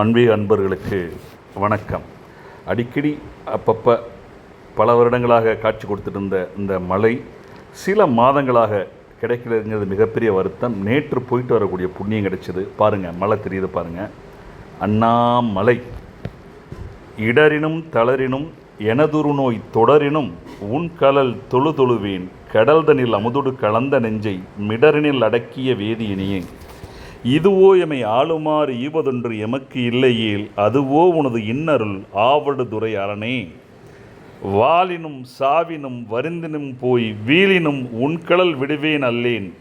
அன்பே அன்பர்களுக்கு வணக்கம். அடிக்கடி அப்பப்போ பல வருடங்களாக காட்சி கொடுத்துட்டு இருந்த இந்த மழை சில மாதங்களாக கிடைக்கலங்கிறது மிகப்பெரிய வருத்தம். நேற்று போயிட்டு வரக்கூடிய புண்ணியம் கிடைச்சது. பாருங்கள் மழை தெரியுது பாருங்கள் அண்ணாமலை. இடரினும் தளரினும் எனதுரு நோய் தொடரினும் உன் கலல் தொழு தொழுவேன் கடல்தனில் அமுதுடு கலந்த நெஞ்சை மிடரினில் அடக்கிய வேதியினியே இதுவோ எமை ஆளுமாறு ஈவதொன்று எமக்கு இல்லையேல் அதுவோ உனது இன்னருள் ஆவடு துறை அரணே வாலினும் சாவினும் வருந்தினும் போய் வீலினும் உன்கடல் விடுவேன் அல்லேன்.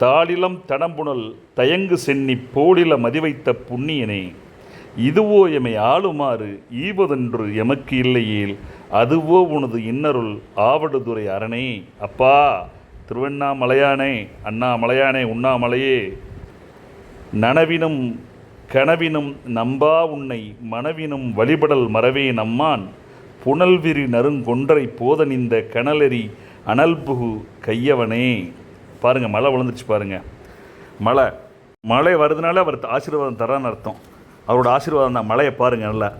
தாளிலம் தடம்புணல் தயங்கு சென்னி போலில மதிவைத்த புண்ணியனே. இதுவோ எமை ஆளுமாறு ஈவதென்று எமக்கு இல்லையேல் அதுவோ உனது இன்னருள் ஆவடுதுறை அரணே அப்பா திருவண்ணாமலையானே அண்ணாமலையானே உண்ணாமலையே. நனவினும் கனவினும் நம்பா உன்னை மனவினும் வழிபடல் மறவே நம்மான். புனல்விரி நறுங்கொன்றை போதனிந்த கனலெறி அனல்புகு கையவனே. பாருங்கள் மழை விழுந்துருச்சு பாருங்கள் மழை. மழை வருதுனால அவர் ஆசீர்வாதம் தரான்னு அர்த்தம். அவரோட ஆசீர்வாதம் தான். மழையை பாருங்கள் நல்லா.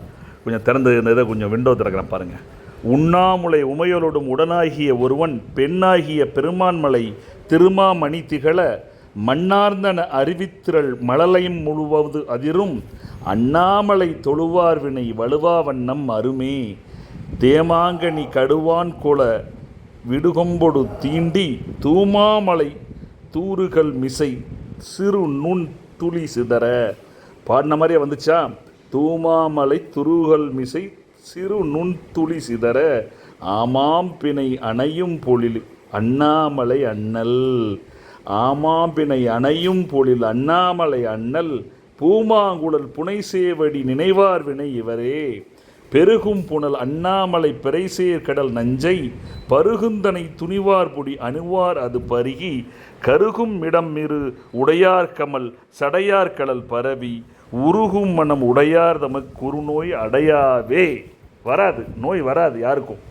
கொஞ்சம் திறந்து இதை கொஞ்சம் விண்டோ திறக்கிறேன் பாருங்கள் உண்ணாமுலை உமையலோடும் உடனாகிய ஒருவன் பெண்ணாகிய பெருமான்மலை திருமாமணி திகழ மன்னார்ந்தன அறிவித்திரள் மழலையும் முழுவது அதிரும். அண்ணாமலை தொழுவார் வினை வலுவா வண்ணம் அருமே. தேமாங்கனி கடுவான் குல விடுகொம்பொடு தீண்டி தூமாமலை தூறுகள் மிசை சிறு நுண் துளி சிதற. பாடின மாதிரியே வந்துச்சா? தூமாமலை துருகள் மிசை சிறு நுண் துளி சிதற. ஆமாம் பிணை அணையும் பொழில் அண்ணாமலை அண்ணல். ஆமாம்பினை அணையும் பொழில் அண்ணாமலை அண்ணல் பூமாங்குழல் புனை சேவடி நினைவார் வினை இவரே. பெருகும் புனல் அண்ணாமலை பிறைசேர் கடல் நஞ்சை பருகுந்தனை துணிவார் பொடி அணுவார் அது பருகி கருகும் இடம் இரு உடையார் கமல் சடையார் கடல் பரவி உருகும் மனம் உடையார் தமக்கு குறுநோய் அடையாவே. வராது நோய் வராது யாருக்கும்.